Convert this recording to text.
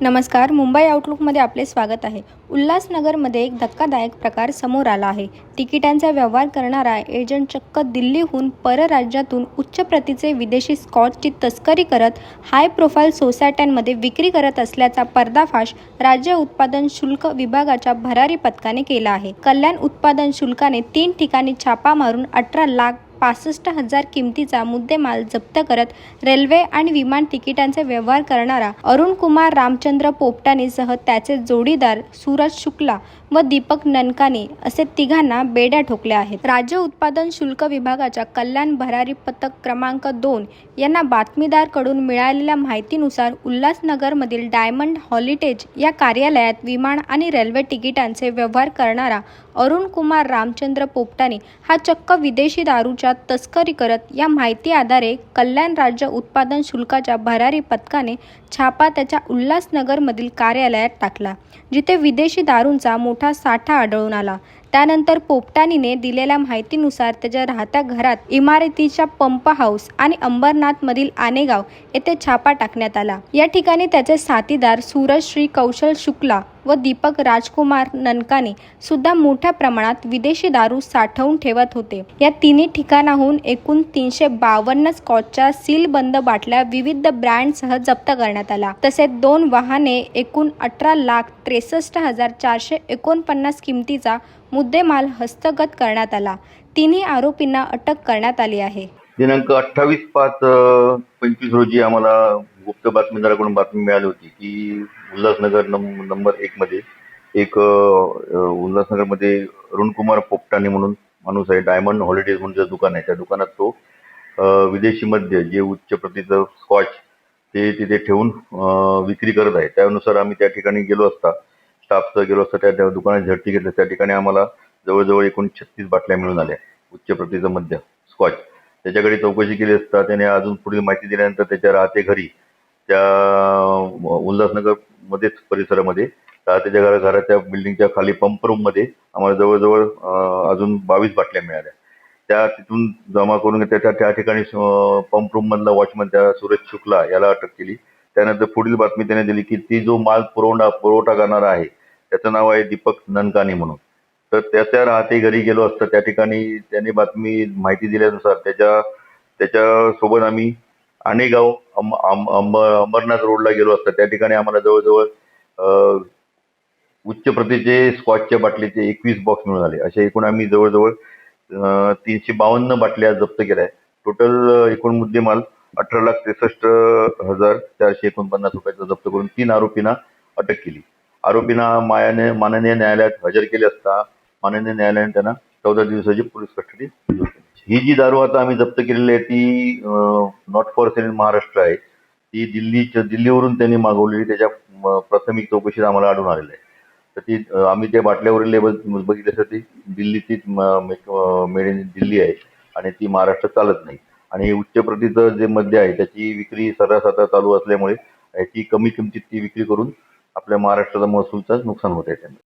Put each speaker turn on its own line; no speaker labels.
नमस्कार मुंबई आउटलुकमध्ये आपले स्वागत आहे. उल्हासनगरमध्ये एक धक्कादायक प्रकार समोर आला आहे. तिकिटांचा व्यवहार करणारा एजंट चक्क दिल्लीहून परराज्यातून उच्च प्रतीचे विदेशी स्कॉचची तस्करी करत हाय प्रोफाईल सोसायट्यांमध्ये विक्री करत असल्याचा पर्दाफाश राज्य उत्पादन शुल्क विभागाच्या भरारी पथकाने केला आहे. कल्याण उत्पादन शुल्काने तीन ठिकाणी छापा मारून अठरा लाख पासष्ट हजार किमतीचा मुद्देमाल जप्त करत रेल्वे आणि विमान तिकिटांचे व्यवहार करणारा अरुण कुमार रामचंद्र पोपटानीसह त्याचे जोडीदार सूरज शुक्ला व दीपक ननकाने असे तिघांना बेड्या ठोकल्या आहेत. राज्य उत्पादन शुल्क विभागाच्या कल्याण भरारी पथक क्रमांक दोन यांना बातमीदारकडून मिळालेल्या माहितीनुसार उल्हासनगरमधील डायमंड हॉलिटेज या कार्यालयात विमान आणि रेल्वे तिकिटांचे व्यवहार करणारा अरुण कुमार रामचंद्र पोपटाने हा चक्क विदेशी दारूच्या तस्करी करत या माहिती आधारे कल्याण राज्य उत्पादन शुल्काच्या भरारी पथकाने छापा त्याच्या उल्हासनगरमधील कार्यालयात टाकला जिथे विदेशी दारूंचा मोठा साठा आढळून आला. त्यानंतर पोपटानीने दिलेल्या माहितीनुसार त्याच्या राहत्या घरात इमारतीच्या पंप हाऊस आणि अंबरनाथमधील आनेगाव येथे छापा टाकण्यात आला. या ठिकाणी त्याचे साथीदार सूरज श्री कौशल शुक्ला व दीपक राजकुमार ननकाने सुद्धा मोठ्या प्रमाणात विदेशी दारू साठवून ठेवत होते. या तिन्ही ठिकाणाहून एकूण तीनशे बावन्न स्कॉचच्या सीलबंद बाटल्या विविध ब्रँडसह जप्त करण्यात आला तसेच दोन वाहने एकूण अठरा लाख त्रेसष्ट हजार चारशे एकोणपन्नास किमतीचा मुद्देमाल हस्तगत करण्यात आला. तिन्ही आरोपींना अटक करण्यात आली आहे.
दिनांक अठ्ठावीस पाच पंचवीस रोजी आम्हाला गुप्त बातमीदाराकडून बातमी मिळाली होती की उल्हासनगर नंबर एक मध्ये एक उल्हासनगरमध्ये अरुणकुमार पोपटाने म्हणून माणूस आहे. डायमंड हॉलिडेज म्हणून ज्याचं दुकान आहे त्या दुकानात तो विदेशी मद्य जे उच्च प्रतीचं स्कॉच ते तिथे ठेवून विक्री करत आहे. त्यानुसार आम्ही त्या ठिकाणी गेलो असता स्टाफचं गेलो असता त्या त्या दुकानात झडती घेतली. त्या ठिकाणी आम्हाला जवळजवळ एकूण छत्तीस बाटल्या मिळून आल्या उच्च प्रतीचं मद्य स्कॉच. त्याच्याकडे चौकशी केली असता त्याने अजून पुढील माहिती दिल्यानंतर त्याच्या राहते घरी त्या उल्हासनगर मध्येच परिसरामध्ये राहतेच्या घरा घराच्या बिल्डिंगच्या खाली पंप रूममध्ये आम्हाला जवळजवळ अजून बावीस बाटल्या मिळाल्या. त्या तिथून जमा करून त्याच्या त्या ठिकाणी पंप रूम मधला वॉचमन त्या सूरज शुक्ला याला अटक केली. त्यानंतर पुढील बातमी त्याने दिली की ती जो माल पुरवठा पुरवठा करणारा आहे त्याचं नाव आहे दीपक ननकानी म्हणून. तर त्याच्या राहते घरी गेलो असता त्या ठिकाणी त्यांनी बातमी माहिती दिल्यानुसार त्याच्या त्याच्यासोबत आम्ही आणेगाव अंब अंब- अंब- अंबरनाथ रोडला गेलो असता. त्या ठिकाणी आम्हाला जवळजवळ उच्च प्रतीचे स्कॉचच्या बाटलीचे एकवीस बॉक्स मिळून आले असे एकूण आम्ही जवळजवळ तीनशे बावन्न बाटल्या जप्त केल्या टोटल एकूण मुद्देमाल अठरा लाख त्रेसष्ट हजार चारशे एकोणपन्नास रुपयाचा जप्त करून तीन आरोपींना अटक केली. आरोपींना मायाने माननीय न्यायालयात हजर केले असता माननीय न्यायालयाने त्यांना चौदा दिवसाची पोलीस कस्टडी मंजूर केली. ही जी दारू आता आम्ही जप्त केलेली आहे ती not for sale in Maharashtra आहे. ती दिल्लीच्या दिल्लीवरून त्यांनी मागवलेली त्याच्या प्राथमिक चौकशीत आम्हाला आढळून आलेलं आहे. तर ती आम्ही त्या बाटल्यावरील लेबल बघितल्यासाठी दिल्लीची ती मेड इन दिल्ली आहे आणि ती महाराष्ट्रात चालत नाही. आणि उच्च प्रतीचं जे मद्य आहे त्याची विक्री सर्रास आता चालू असल्यामुळे याची कमी किमतीत ती विक्री करून आपल्या महाराष्ट्राचा महसूलचं नुकसान होत आहे त्यांना